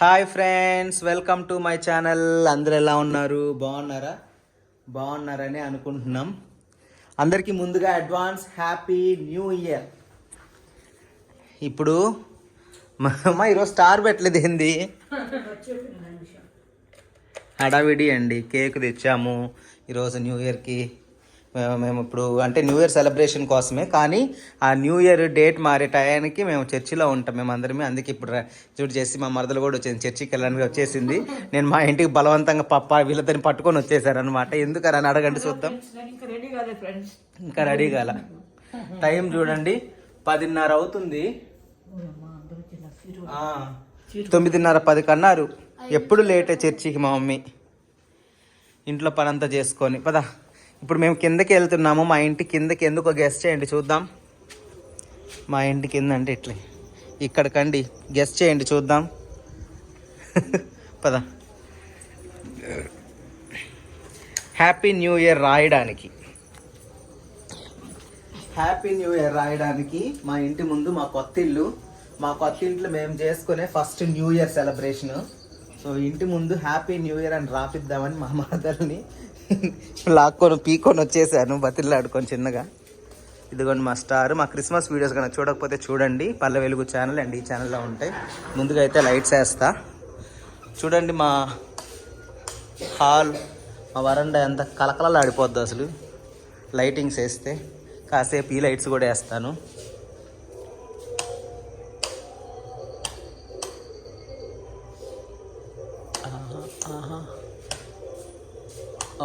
Hi friends welcome to my channel. అందరు ఎలా ఉన్నారు? బాగున్నారా? బాగున్నారని అనుకుంటున్నాం. అందరికీ ముందుగా అడ్వాన్స్ హ్యాపీ న్యూ ఇయర్. ఇప్పుడు మా అమ్మ ఈరోజు స్టార్ పెట్టలేదు ఏంది? హడావిడి అండి. కేక్ తెచ్చాము. ఈరోజు న్యూ ఇయర్కి మేము ఇప్పుడు అంటే న్యూ ఇయర్ సెలబ్రేషన్ కోసమే కానీ ఆ న్యూ ఇయర్ డేట్ మారే టయానికి మేము చర్చిలో ఉంటాం. మేము అందరమే అందుకే ఇప్పుడు చూడు చేసి మా మరదలు కూడా వచ్చింది చర్చికి వెళ్ళడానికి వచ్చేసింది. నేను మా ఇంటికి బలవంతంగా పప్ప వీళ్ళతో పట్టుకొని వచ్చేసారు అనమాట ఎందుకని అని అడగండి చూద్దాం. ఇంకా రెడీ కాల. టైం చూడండి పదిన్నర అవుతుంది. తొమ్మిదిన్నర పది కన్నారు. ఎప్పుడు లేటే చర్చికి మా మమ్మీ. ఇంట్లో పని అంతా చేసుకొని పదా. ఇప్పుడు మేము కిందకి వెళ్తున్నాము. మా ఇంటి కిందకి ఎందుకో గెస్ట్ చేయండి చూద్దాం. మా ఇంటి కింద అంటే ఇట్లే. ఇక్కడికండి గెస్ట్ చేయండి చూద్దాం. పద. హ్యాపీ న్యూ ఇయర్ రాయడానికి. హ్యాపీ న్యూ ఇయర్ రాయడానికి మా ఇంటి ముందు మా కొత్త ఇల్లు. మా కొత్త ఇంట్లో మేము చేసుకునే first new year celebration. So ఇంటి ముందు హ్యాపీ న్యూ ఇయర్ అని రాపిద్దామని మా మదర్ని లాక్కొని పీకొని వచ్చేసాను బతిల్లాడుకొని చిన్నగా. ఇదిగోండి మా స్టార్. మా క్రిస్మస్ వీడియోస్ కనుక చూడకపోతే చూడండి. పల్లె వెలుగు ఛానల్ అండ్ ఈ ఛానల్లో ఉంటాయి. ముందుగా అయితే లైట్స్ వేస్తా చూడండి మా హాల్ మా వరండా ఎంత కలకలలాడిపోద్ది అసలు. లైటింగ్స్ వేస్తే. కాసేపు ఈ లైట్స్ కూడా వేస్తాను.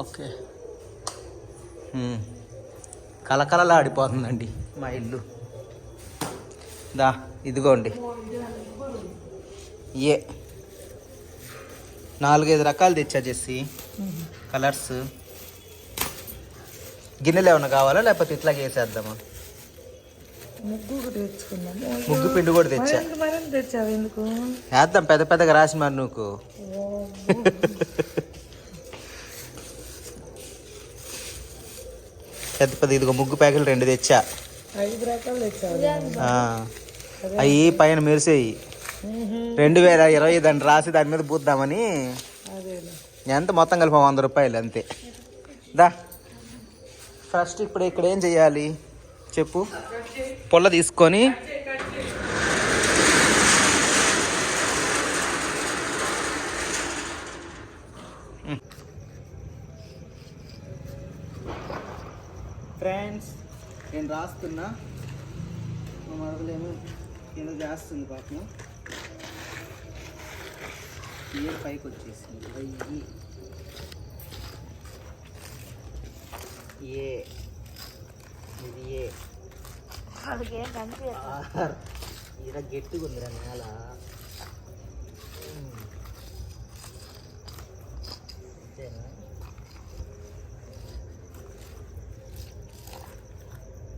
ఓకే. కలకలలాడిపోతుందండి మా ఇల్లు. దా ఇదిగోండి. ఏ. నాలుగైదు రకాలు తెచ్చా జెస్సి. కలర్స్. గిన్నెలు ఏమైనా కావాలా లేకపోతే ఇట్లా వేసేద్దామా? ముగ్గు పిండి కూడా తెచ్చా? వేద్దాం పెద్ద పెద్దగా రాసి మరి నువ్వు. పెద్ద పెద్ద ఇదిగో ముగ్గు ప్యాకెట్లు రెండు తెచ్చా. అవి పైన మెరిసేయి. రెండు వేల ఇరవై దాన్ని రాసి దాని మీద పూద్దామని. ఎంత మొత్తం కలిపి వంద రూపాయలు అంతే. దా. ఫస్ట్ ఇప్పుడు ఇక్కడ ఏం చెయ్యాలి చెప్పు. పొల్ల తీసుకొని ఫ్రెండ్స్ నేను రాస్తున్నా. మా మరదలేమో ఏదో చేస్తుంది పాపం. ఇయర్ పైకి వచ్చేసింది. వెయ్యి ఏ ఇది ఏ ఇలా గట్టిగా ఉందిరా నేల ఉమ్. అంతేనా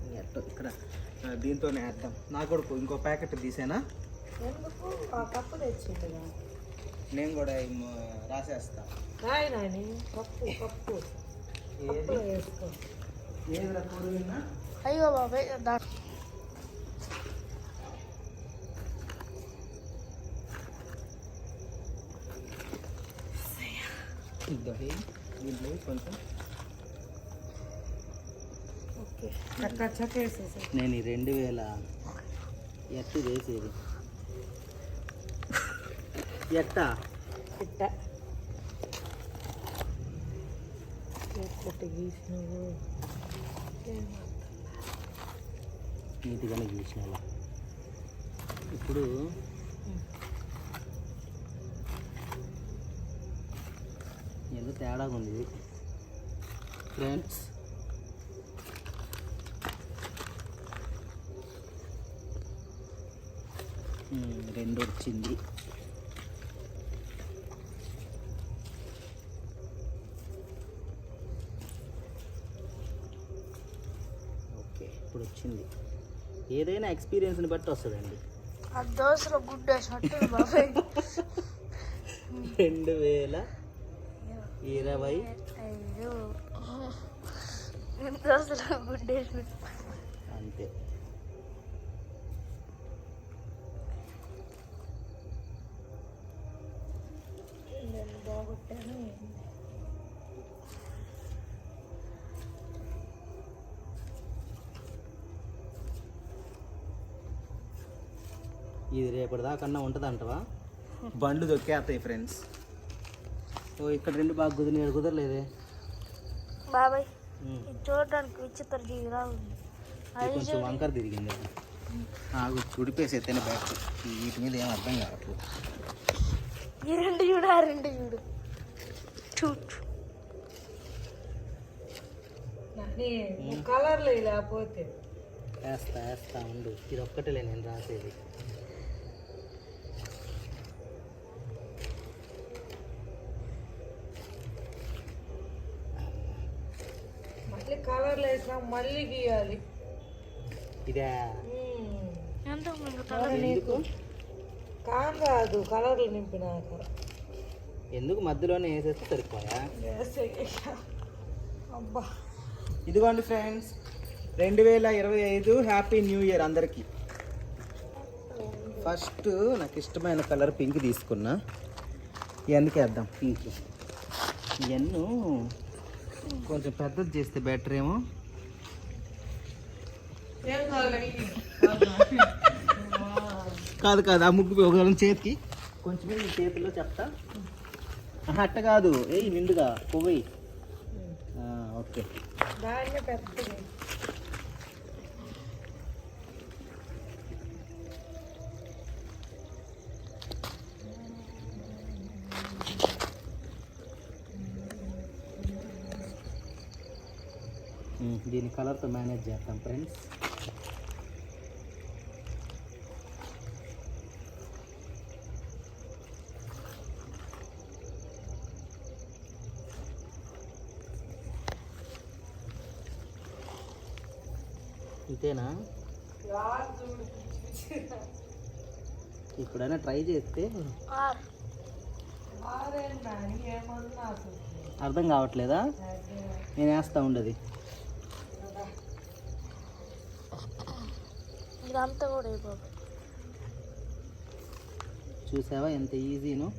ఈ అట్ట ఇక్కడ ఆ, దీంతోనే వేద్దాం. నా కొడుకు ఇంకో ప్యాకెట్ తీసేనా? నేను కూడా రాసేస్తా. ఏదిరా పొరుగున్నా అయ్యో బాబాయ్ దీంట్లో కొంచెం ఓకే చక్క చక్క వేసేసి నేను ఈ రెండు వేల ఎట్టు చేసేది ఎట్ట ఎట్లట్టు గీసినావు? నీట్గానే గీసిన అలా. ఇప్పుడు ఏదో తేడాగా ఉంది. ఫ్రెండ్స్ ఉమ్, రెండు వచ్చింది. ఓకే ఇప్పుడు వచ్చింది. ఏదైనా ఎక్స్పీరియన్స్ని బట్టి వస్తుందండి. ఆ దోశలో గుడ్డ రెండు వేల ఇరవై అయ్యో దోశలో గుడ్డ వేసినట్టు. అంతే ఎంత బాగొట్టాను ఇది రేపటి దాకన్నా ఉంటుంది అంటవా బండ్లు దొక్కేస్తాయి ఫ్రెండ్స్. ఓ ఇక్కడ రెండు బాగా కుదిరి కుదరలేదే. బాబాయ్ చూడడానికి విచిత్ర జీవిలా ఉంది. కొంచెం వంకర తిరిగింది. ఆగు చుడిపేసి ఎత్తైన బ్యాక్ వీటి మీద ఏం అర్థం కావట్లేదు. ఈ రెండు చూడు ఆ రెండు చూడు. చూడు కలర్లు లేకపోతే. వేస్తా వేస్తా ఉండు. ఇది ఒక్కటేలే నేను రాసేది మళ్ళీ కలర్లు వేసినా మళ్ళీ గీయాలి. ఇదే. ఎందుకు కాన్ రాదు కలర్లు నింపినాక. ఎందుకు మధ్యలోనే వేసేస్తే సరిపోయా. అబ్బా. ఇదిగోండి ఫ్రెండ్స్ రెండు వేల ఇరవై ఐదు హ్యాపీ న్యూ ఇయర్ అందరికీ. ఫస్ట్ నాకు ఇష్టమైన కలర్ పింక్ తీసుకున్నా. ఇవన్నీకి వేద్దాం. పింక్. ఇవన్ను కొంచెం పెద్దది చేస్తే బెటర్ ఏమో కాదు కాదు ఆ ముగ్గు ఒక చేతికి. కొంచెం నీ చేతిలో చెప్తా. అట్ట కాదు. ఏయ్ నిండుగా. పువ్వు ఓకే. దీని కలర్తో మేనేజ్ చేస్తాం ఫ్రెండ్స్. ఇంతేనా ఇప్పుడైనా ట్రై చేస్తే అర్థం కావట్లేదా? నేను వేస్తా ఉండదు. చూసావా ఎంత ఈజీనో?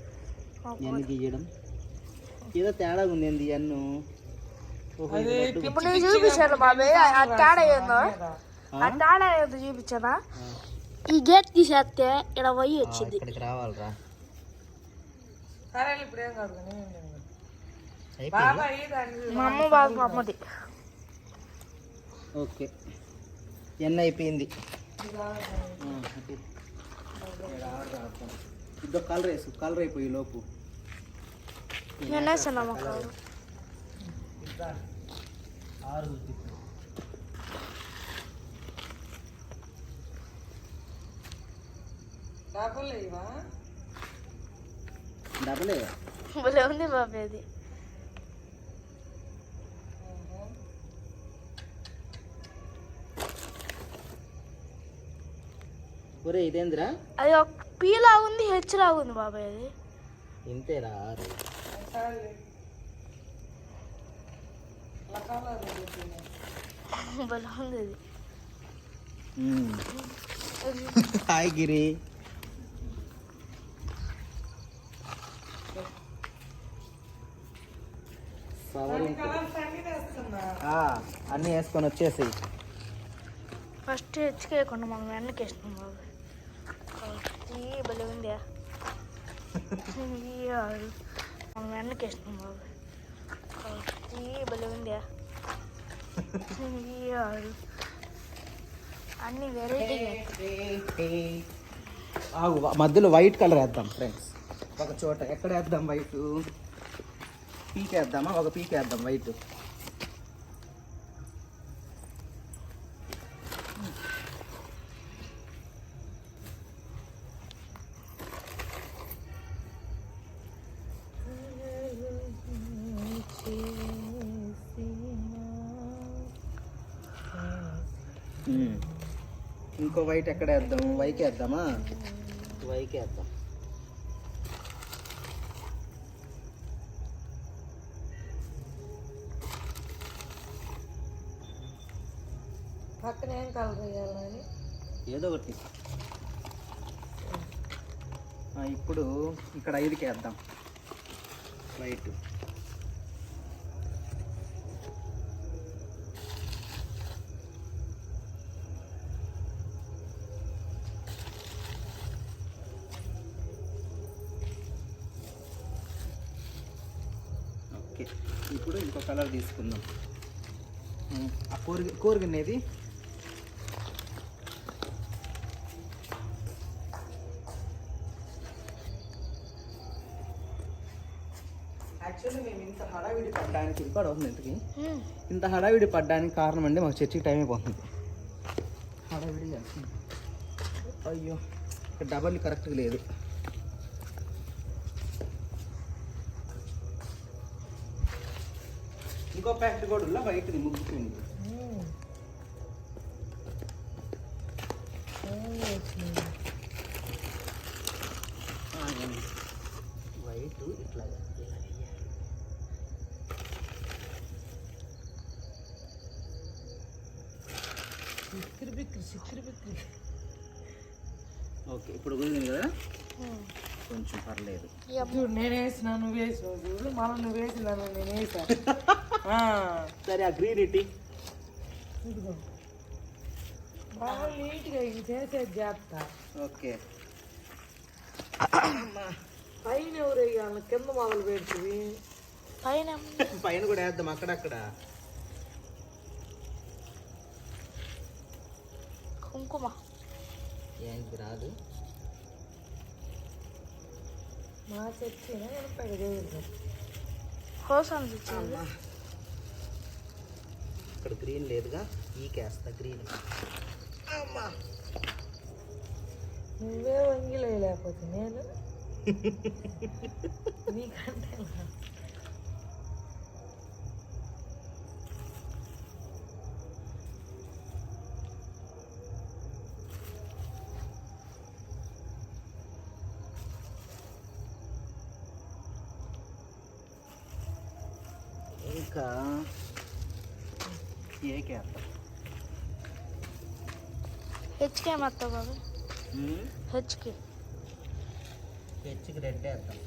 ఎన్ని గీయడం. ఏదో తేడా ఉంది ఎన్ను ఇప్పుడు చూపించాను బాబాయ్ తేడా ఏందో? ఆ? ఏందో చూపించానా ఆ. ఈ గేట్ తీసేస్తే ఇక్కడ పోయి వచ్చింది. ఇక్కడికి రావాలిరా. సరే ఇప్పుడు ఏం కాదు కానీ మా అమ్మ బాబు మా అమ్మది. ఓకే. ఎన్ అయిపోయింది. ఇద్దరు కలర్ వేసు కలర్ అయిపోయి లోపు. కాదు ఆరు భలే ఉంది బాబాయ్ అది ఒరే ఇదేందిరా? అది ఒక పీ లాగా ఉంది హెచ్ లాగా ఉంది బాబాయ్ అది. ఇంతేరా ఉంది అది. హాయ్ గిరి సవరింపు. కలర్స్ అన్ని వేస్తున్నా. ఆ, అన్నీ వేసుకొని వచ్చేసి ఫస్ట్ హెచ్కేయకుండా మనం వెనక్కి వేసినాం బాబాయ్ ఈ భలే ఉంది మనం వెనక్కి వేసినాం బాబాయ్ ఈ భలే ఉంది అన్ని వెరైటీగా ఆగు మధ్యలో వైట్ కలర్ వేద్దాం ఫ్రెండ్స్. ఒక చోట ఎక్కడ వేద్దాం వైట్? పీక్ వేద్దామా ఒక పీక్ వేద్దాం వైట్ ఇంకో వైట్ ఎక్కడ వేద్దాం? వైకి వేద్దామా వైకి వేద్దాం పక్కన ఏం కలర్ వేయాలని ఏదో ఒకటి. ఇప్పుడు ఇక్కడ ఐదుకి వేద్దాం. White okay. ఇప్పుడు ఇంకో కలర్ తీసుకుందాం. ఉమ్, ఆ యాక్చువల్లీ మేము ఇంత హడావిడి పడ్డానికి రికార్డ్ అవుతుంది ఇంతకి ఉమ్. ఇంత హడావిడి పడ్డానికి కారణం అండి మాకు చర్చికి టైం అయిపోతుంది. హడావిడి అయ్యో ఇక్కడ డబల్ కరెక్ట్గా లేదు. ఇంకో ప్యాకెట్ కూడా వైట్ది ముగ్గుతుంది. వైట్ ఇట్లా ఓకే ఇప్పుడు కుదిరింది కదా. కొంచెం పర్లేదు. చూడు నేను వేసిన నువ్వు వేసినావు చూడు. మళ్ళీ నువ్వు వేసిన నేను వేసా. ఆ, సరే ఆ గ్రీన్ ఇటీ. బాగా నీట్గా ఇది చేసేది చేస్తా ఓకే. పైన ఎవరు వేయాలి? కింద మొదలు పెడుతుంది పైన. పైన కూడా వేద్దాం అక్కడక్కడ. కుంకుమ. ఏంటి రాదు? మా చచ్చిన వెనపడి కోసం. ఇక్కడ గ్రీన్ లేదుగా ఈకేస్తా గ్రీన్ అమ్మా. నువ్వే వంగిలే లేకపోతే నేను నీకంటే నా- ఇంకా ఏకేస్తా హెచ్కే మొత్తం బాబు హెచ్కే హెచ్కి రెడ్ వేద్దాం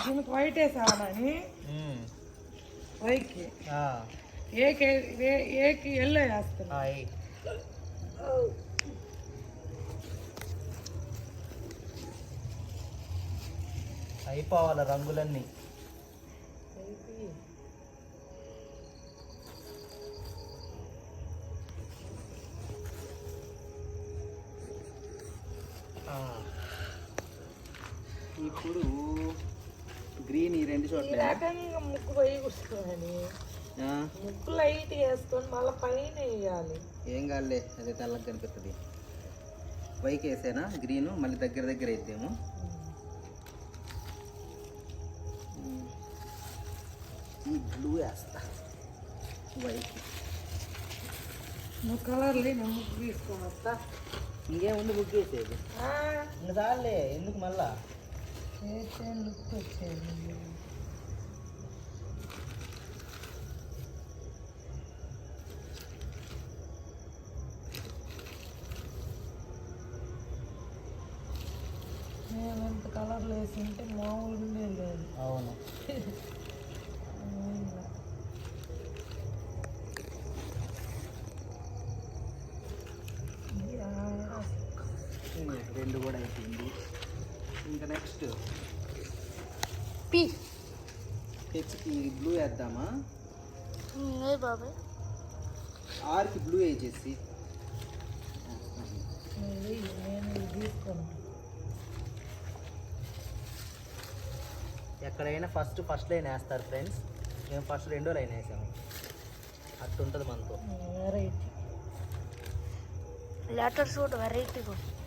దీనికి వైట్ వేసావని వైట్కి ఏకి ఏ- ఏకి ఎల్లో వేస్తున్నా అయిపోవాలి రంగులన్నీ. ఇప్పుడు గ్రీన్ ఈ రెండు చోట్ల. ముక్కు పోయి కూర్చోని ముక్కు లైట్ వేసుకొని మళ్ళీ పైన వేయాలి. ఏం కాదులే అదే తెల్లగా కనిపిస్తుంది. వైకి వేసేనా? గ్రీన్ మళ్ళీ దగ్గర దగ్గర వేద్దాము. బ్లూ వేస్తా వైట్ నువ్వు కలర్లు నేను ముక్కు తీసుకొని వస్తా ఇంకేముంది బుక్ చేసేది ఇంకా చాలే ఎందుకు మళ్ళా చేసే లుక్ వచ్చేది నేను ఎంత కలర్లు వేసింటే మామూలుగా లేదు అవునా. యా. రెండు కూడా అయిపోయింది ఇంకా నెక్స్ట్ పి హెచ్కి బ్లూ వేద్దామా ఏ బాబాయ్. ఆర్కి బ్లూ వేసేసి నువ్వు వెయ్యి, నేను ఇది తీసుకుంటా. ఎక్కడైనా ఫస్ట్ ఫస్ట్ లైన్ వేస్తారు ఫ్రెండ్స్ మేము ఫస్ట్ రెండో లైన్ వేసాము. అట్టుంటుంది మనతో వెరైటీ లెటర్స్ కూడా వెరైటీగా నాని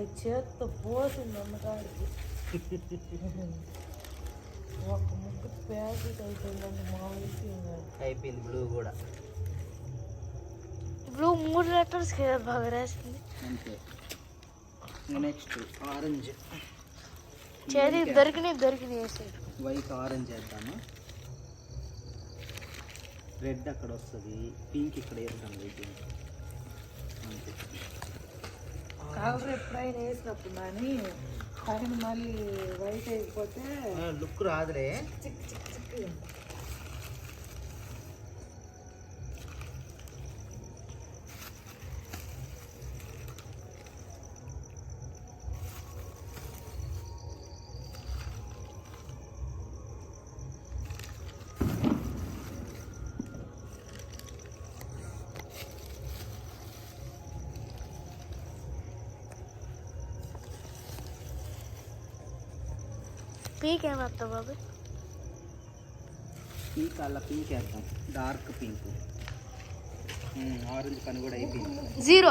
బాబాయ్ చేత్తో పోసింది అన్నగాడికి ఒక ముగ్గు ప్యాకెట్ అయిపోయిందంటే మామూలు అయిపోయింది బ్లూ కూడా. బ్లూ మూడు లెటర్స్ కదా బాగా రాసింది. అంతే. Next orange. చేతి దొరికినాయి దొరికినాయి వేసాడు వైట్ ఆరెంజ్ వేద్దాము. రెడ్ అక్కడ వస్తుంది. పింక్ ఇక్కడ వేద్దాం వైట్ అంతే. కలర్ ఎప్పుడైనా వేసినప్పుడు కానీ పైన మళ్ళీ వైట్ అయిపోతే లుక్ రాదులే చిక్ చిక్ చిక్. పీక్ ఏమేస్తావు బాబు. పింక్ అలా పింక్ వేద్దాం. డార్క్ పింక్ ఆరెంజ్ పని కూడా అయిపోయింది. జీరో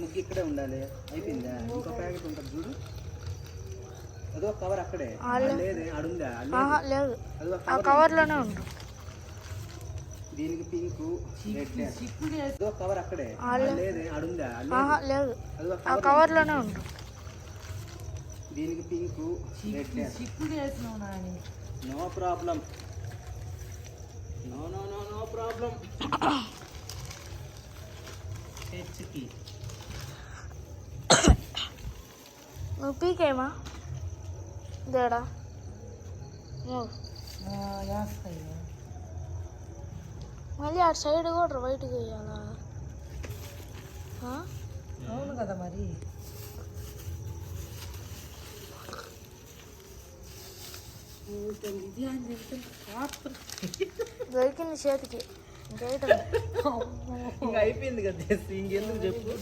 ముగ్గు ఇక్కడే ఉండాలి. అయిపోయిందా? ఇంకో ప్యాకెట్ ఉంటుంది చూడు. అదో కవర్ అక్కడే. లేదే అడుందా లేదు. ఆ కవర్ కవర్లోనే ఉండు. దీనికి పింక్ రెడ్ అదో కవర్ అక్కడే. లేదే అడుందా లేదు. ఆ కవర్ కవర్లోనే ఉండు. దీనికి పింక్ రెడ్ చిక్కుడు వేసినావు Nani. No problem no no no no problem హెచ్కి. నువ్వు పీకేమా దేడా మళ్ళీ అటు సైడ్ కూడా వైట్గా వేయాలా ఆ? అవును కదా మరి ఇది అని చెప్తే కాపు దొరికింది చేతికి. ఇంకా అయిపోయింది కదా ఇంకెందుకు చెప్పు?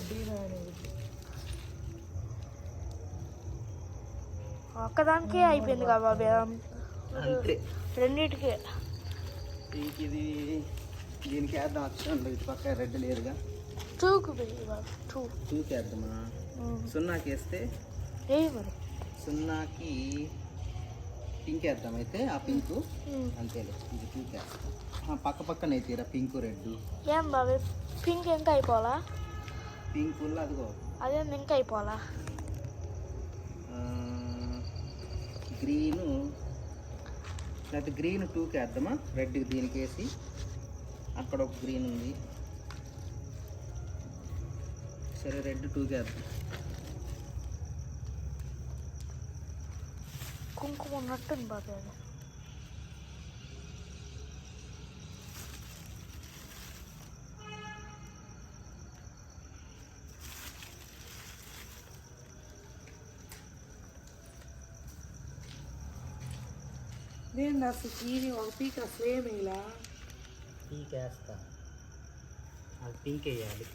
ఒక్కదానికే అయిపోయింది కదా బాబీ. రెండింటికి. ఇది దీనికి వేద్దాం అక్షరాలు ఇటు పక్క రెడ్ లేదుగా. టూకి టూ చూకేద్దామా సున్నాకి వేస్తే సున్నాకి పింక్ వేద్దాం అయితే ఆ పింక్. అంతేలే ఇది పింక్. వేస్తాం ఆ, పక్క పక్కన అయితే పింక్ రెడ్ ఏం బాబీ పింక్ ఇంకా అయిపోవాలా? పింక్ ఫుల్ అదిగో. అదే ఇంకా అయిపోవాలా? గ్రీను. లేకపోతే గ్రీన్ టూకి వేద్దామా? రెడ్ దీనికి వేసి అక్కడ ఒక గ్రీన్ ఉంది. సరే రెడ్ టూకి వేద్దాం. కుంకుమ ఉన్నట్టుంది బాబీ అది నేను అసలు చీని ఒక పీక్ అసలు ఏమి ఇలా పింక్ వేస్తా అది పింక్ వేయాలి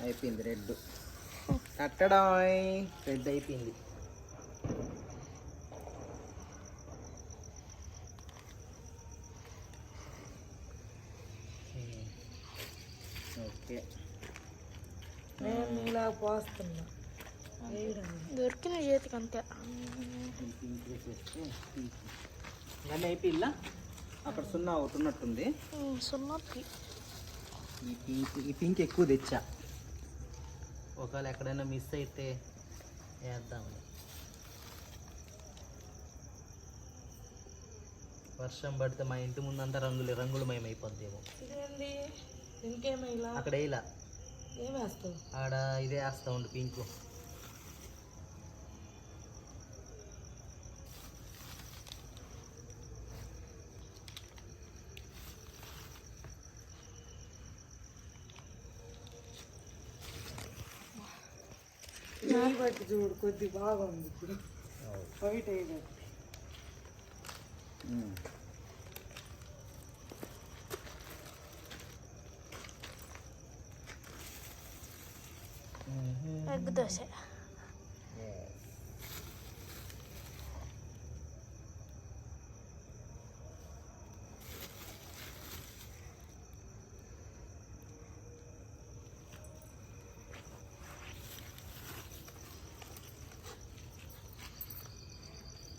అయిపోయింది రెడ్ కట్టడాయ్. రెడ్ అయిపోయింది ఓకే. నేను ఇలా పోస్తున్నా. దొరికిన చేతికి అంతే ఇవన్నీ అయిపోయిందా? అక్కడ సున్నా ఒకటి ఉన్నట్టుంది. ఉమ్, సున్నకి. ఈ పింక్ ఈ పింక్ ఎక్కువ తెచ్చా. ఒకవేళ ఎక్కడైనా మిస్ అయితే వేద్దామని. వర్షం పడితే మా ఇంటి ముందంతా రంగులు రంగులమయం అయిపోద్దేమో ఇదేంది? ఇంకేమీ ఇలా? అక్కడ వేయలా? ఏం వేస్తావు? ఆడ ఇదే వేస్తా ఉండు పింక్. చేయి బట్టి చూడు కొద్ది బాగుంది ఇప్పుడు వైట్ అయ్యేది ఎగ్ దోశ.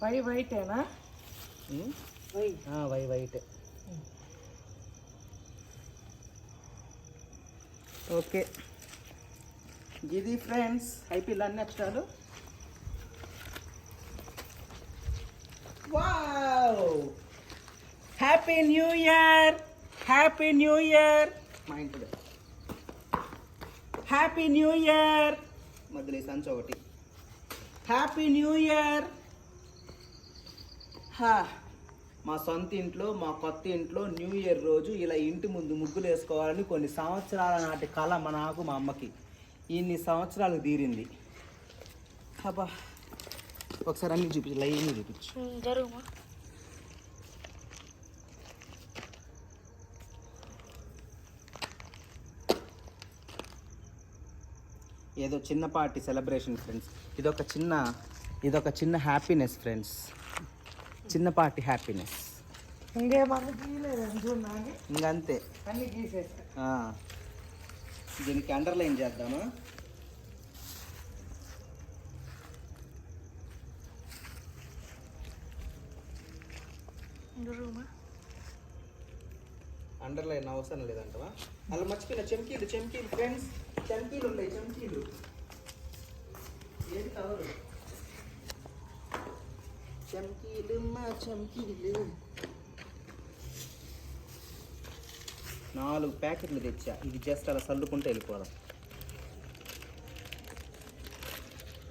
పై వైటేనా వై. వై వైట్. ఓకే. ఇది ఫ్రెండ్స్ అయిపోయి అన్ని అక్షరాలు? Wow! Happy new year! Happy new year! మా ఇంట్లో. Happy new year! మధ్యలో సంచి ఒకటి. Happy new year! హా. మా సొంత ఇంట్లో మా కొత్త ఇంట్లో న్యూ ఇయర్ రోజు ఇలా ఇంటి ముందు ముగ్గులు వేసుకోవాలని కొన్ని సంవత్సరాల నాటి కళ మా నాకు మా అమ్మకి. ఇన్ని సంవత్సరాలు తీరింది. అబ్బా. ఒకసారి అన్ని చూపించు లైన్ చూపించు. జరుగుమా ఏదో చిన్నపాటి సెలబ్రేషన్ ఫ్రెండ్స్. ఇదొక చిన్న ఇదొక చిన్న హ్యాపీనెస్ ఫ్రెండ్స్. చిన్నపాటి హ్యాపీనెస్ ఇంకేమన్నా ఇంకంతే. అన్ని గీసేస్తా. దీనికి అండర్లైన్ చేద్దామా? అండర్లైన్ అవసరం లేదంటవా? అలా మర్చిపోయిన. చెంకీలు చెంకీలు ఫ్రెండ్స్ చెంకీలు ఉన్నాయి చెంకీలు ఏది కవరు చెంకీలు మా చెంకీలు నాలుగు ప్యాకెట్లు తెచ్చా. ఇది జస్ట్ అలా చల్లుకుంటే వెళ్ళిపోదాం.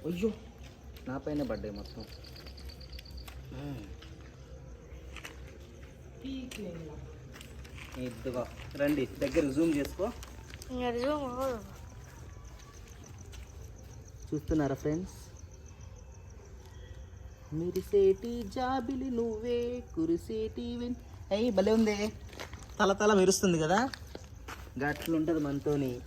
అయ్యో నా పైన పడ్డాయి మొత్తం. ఇదిగో రండి దగ్గర జూమ్ చేసుకో. చూస్తున్నారా ఫ్రెండ్స్ మిరిసేటి జాబిలి నువ్వే కురిసేటి వెన్. అయ్యి భలే ఉంది. తల తల మెరుస్తుంది కదా. గట్లుంటుంది మనతోని.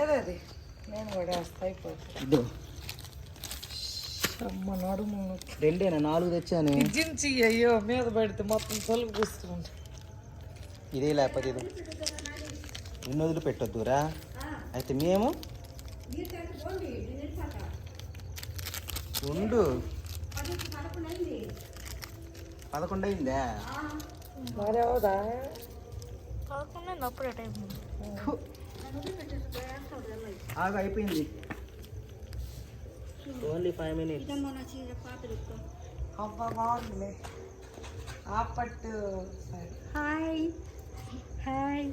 ఏదది? నేను కూడా అయిపోతుంది. అమ్మ నడుము రెండేనా? నాలుగు తెచ్చాను? అయ్యో మీద పెడితే మొత్తం తొలగి పూస్తుంది ఇదే లేకపోతే ఇది ఎన్ని వదిలి పెట్టొద్దురా. అయితే మేము ఉండు పదకొండు అయిందా? ఆగా అయిపోయింది. ఓన్లీ ఫైవ్ మినిట్స్ అబ్బా బాగుందిలే. ఆపట్టు. సరే. హాయ్ హాయ్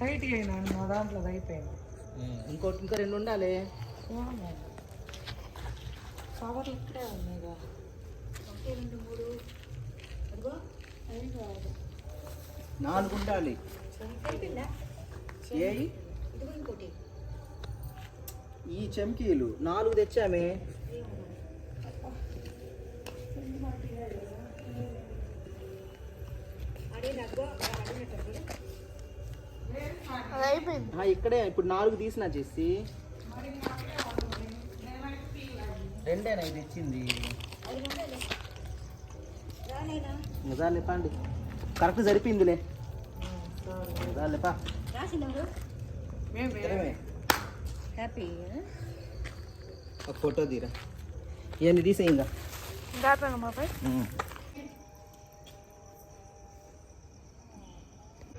టైట్ అయినా మా దాంట్లో అయిపోయింది. ఇంకోటి ఇంకా రెండు ఉండాలి. కవర్లు ఇక్కడే ఉన్నాయిగా నాలుగు ఉండాలి. ఏయ్ ఈ చెంకీలు. నాలుగు తెచ్చామే. ఇక్కడే ఇప్పుడు నాలుగు తీసినా చేసి. రెండేనా ఇది ఇచ్చింది? నిజాలు లేపండి కరెక్ట్ సరిపోయిందిలే. నిజాలు లేపా మేము ఇద్దరమే. హ్యాపీ ఒక ఫోటో తీరా. ఇవన్నీ తీసే ఇంకా దాపాను మా పై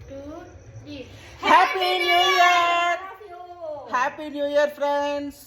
two three happy new year happy new year friends